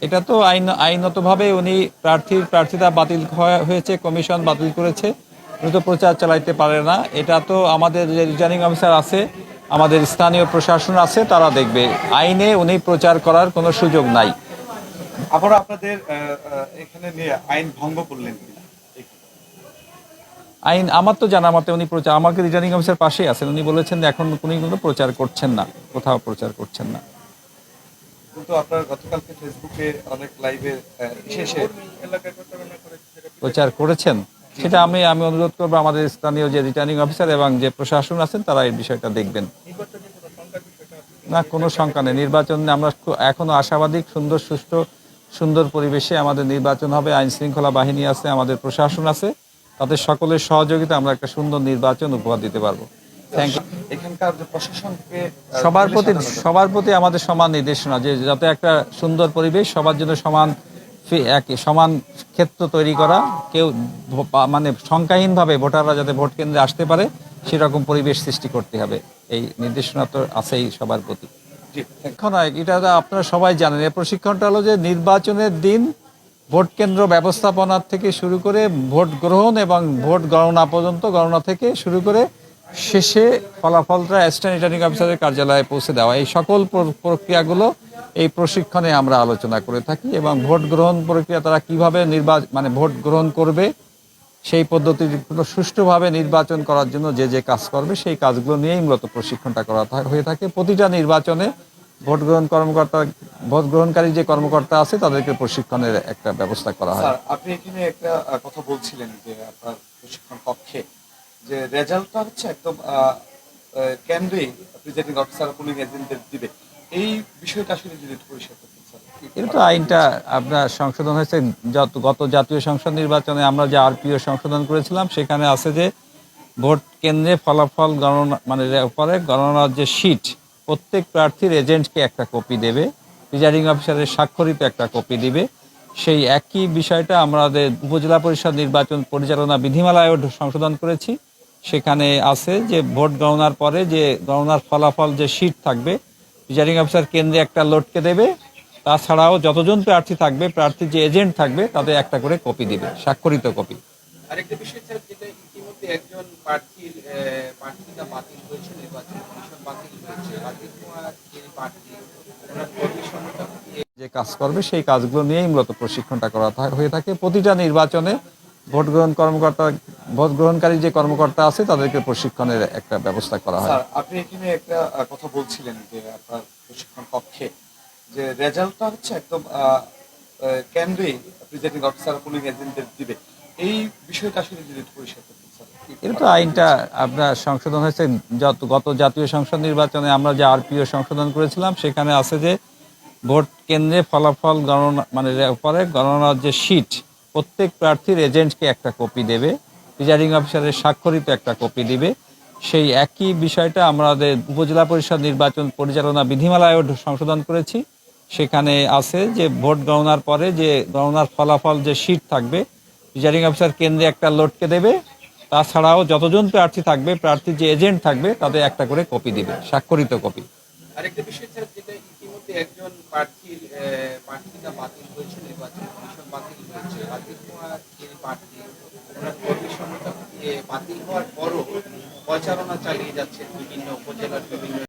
এটা তো আইন আইনতভাবে উনি প্রার্থীর প্রার্থিতা বাতিল হয়ে- হয়েছে কমিশন বাতিল করেছে। উনি তো প্রচার চালাইতে পারে না। এটা তো আমাদের যে রিটার্নিং অফিসার আছে আমাদের স্থানীয় প্রশাসন আছে তারা দেখবে। আইনে উনি প্রচার করার কোনো সুযোগ নাই। আবারও আপনাদের এখানে নিয়ে আইন ভঙ্গ করলেন আইন আমার তো জানা মতে উনি প্রচার আমাকে রিটার্নিং অফিসার পাশেই আছেন। উনি বলেছেন যে এখন উনি কোনো প্রচার করছেন না কোথাও প্রচার করছেন না। কিন্তু আপনার গতকালকে ফেসবুকে অনেক লাইভে শেষে প্রচার করেছেন? সেটা আমি আমি অনুরোধ করব আমাদের স্থানীয় যে রিটার্নিং অফিসার এবং যে প্রশাসন আছেন তারা এই বিষয়টা দেখবেন। না কোনো শঙ্কা নেই। নির্বাচন আমরা এখনও আশাবাদী সুন্দর সুষ্ঠু সুন্দর পরিবেশে আমাদের নির্বাচন হবে আইন শৃঙ্খলা বাহিনী আছে আমাদের প্রশাসন আছে। তাদের সকলের সহযোগিতা আমরা একটা সুন্দর নির্বাচন উপহার দিতে পারব। থ্যাংক ইউ এখানকার যে প্রশাসনকে সবার প্রতি সবার প্রতি আমাদের সমান নির্দেশনা যে যাতে একটা সুন্দর পরিবেশ সবার জন্য সমান সমান ক্ষেত্র তৈরি করা কেউ মানে সংখ্যাহীনভাবে ভোটাররা যাতে ভোট কেন্দ্রে আসতে পারে সেরকম পরিবেশ সৃষ্টি করতে হবে। এই নির্দেশনা তো আছেই সবার প্রতি। এখন এটা আপনারা সবাই জানেন এই প্রশিক্ষণটা হলো যে নির্বাচনের দিন ভোট কেন্দ্র ব্যবস্থাপনার থেকে শুরু করে ভোট গ্রহণ এবং ভোট গণনা পর্যন্ত গণনা থেকে শুরু করে শেষে ফলাফলটা অ্যাসিস্ট্যান্ট রিটার্নিং অফিসারের কার্যালয়ে পৌঁছে দেওয়া। এই সকল প্রক্রিয়াগুলো এই প্রশিক্ষণে আমরা আলোচনা করে থাকি এবং ভোট গ্রহণ প্রক্রিয়া তারা কীভাবে নির্বাচন মানে ভোট গ্রহণ করবে, সেই পদ্ধতিগুলো সুষ্ঠুভাবে নির্বাচন করার জন্য যে যে কাজ করবে, সেই কাজগুলো নিয়েই মূলত প্রশিক্ষণটা করা হয়ে থাকে। প্রতিটা নির্বাচনে ভোট গ্রহণ কর্মকর্তা ভোট গ্রহণকারী যে কর্মকর্তা আছে, তাদেরকে প্রশিক্ষণের একটা ব্যবস্থা করা হয়। আপনি এখানে একটা কথা বলছিলেন যে আপনার প্রশিক্ষণ কক্ষে যে রেজাল্টটা হচ্ছে একদম কেন্দ্রেই প্রিজাইডিং অফিসার পুলিং এজেন্টদের দিবে, এই বিষয়টা আসলে যদি পরিষ্কার স্যার এটা তো আইনটা আপনার সংশোধন হয়েছে। গত জাতীয় সংসদ নির্বাচনে আমরা যে আরপিও সংশোধন করেছিলাম, সেখানে আছে যে ভোট কেন্দ্রে ফলাফল গণনা মানে পরে গণনার যে শিট প্রত্যেক প্রার্থীর এজেন্টকে একটা কপি দেবে প্রিজাইডিং অফিসারের স্বাক্ষরিত একটা কপি দিবে। সেই একই বিষয়টা আমাদের উপজেলা পরিষদ নির্বাচন পরিচালনা বিধিমালায়ও সংশোধন করেছি। সেখানে আছে যে ভোট গণনার পরে যে গণনার ফলাফল যে শিট থাকবে প্রিজাইডিং অফিসার কেন্দ্রে একটা লোডকে দেবে তাছাড়াও যতজন প্রার্থী থাকবে প্রার্থী যে এজেন্ট থাকবে তাদের একটা করে কপি দিবে স্বাক্ষরিত কপি আরেকটা বিষয় স্যার যেটা ইতিমধ্যে একজন প্রার্থীর আহ, বাতিল হয়েছে নির্বাচন কমিশন বাতিল হয়েছে বাতিল হওয়া যে প্রার্থী ওনার কর্মী সংগঠন যে কাজ করবে সেই কাজগুলো নিয়েই মূলত প্রশিক্ষণটা করা হয়ে থাকে। প্রতিটা নির্বাচনে ভোট গ্রহণ কর্মকর্তা ভোট গ্রহণকারী যে কর্মকর্তা আছে তাদেরকে প্রশিক্ষণের একটা ব্যবস্থা করা হয়। আপনি এখানে একটা কথা বলছিলেন যে আপনার প্রশিক্ষণ কক্ষে যে রেজাল্টটা হচ্ছে একদম কেন্দ্রেই প্রিজাইডিং অফিসার পুলিং এজেন্টদের দিবে। এই বিষয়টা আসলে যদি পরিষ্কার এটা তো আইনটা আপনার সংশোধন হয়েছে। গত জাতীয় সংসদ নির্বাচনে আমরা যে আরপিও সংশোধন করেছিলাম সেখানে আছে যে ভোট কেন্দ্রে ফলাফল গণনা মানে রে- পরে গণনার যে শিট প্রত্যেক প্রার্থীর এজেন্টকে একটা কপি দেবে প্রিজাইডিং অফিসারের স্বাক্ষরিত একটা কপি দিবে। সেই একই বিষয়টা আমাদের উপজেলা পরিষদ নির্বাচন পরিচালনা বিধিমালায়ও সংশোধন করেছি। সেখানে আছে যে ভোট গণনার পরে যে গণনার ফলাফল যে শিট থাকবে প্রিজাইডিং অফিসার কেন্দ্রে একটা লোডকে দেবে। তাছাড়াও যতজন প্রার্থী থাকবে, প্রার্থীর যে এজেন্ট থাকবে, তাদের একটা করে কপি দিবে, স্বাক্ষরিত কপি। আরেকটা বিষয় স্যার যেটা ইতিমধ্যে একজন প্রার্থীর আহ, প্রার্থিতা বাতিল হয়েছে নির্বাচন কমিশন বাতিল হয়েছে। বাতিল হওয়ার প্রার্থী ওনার কর্মী সংগঠন বাতিল হওয়ার পরও প্রচারণা চালিয়ে যাচ্ছে বিভিন্ন উপজেলার বিভিন্ন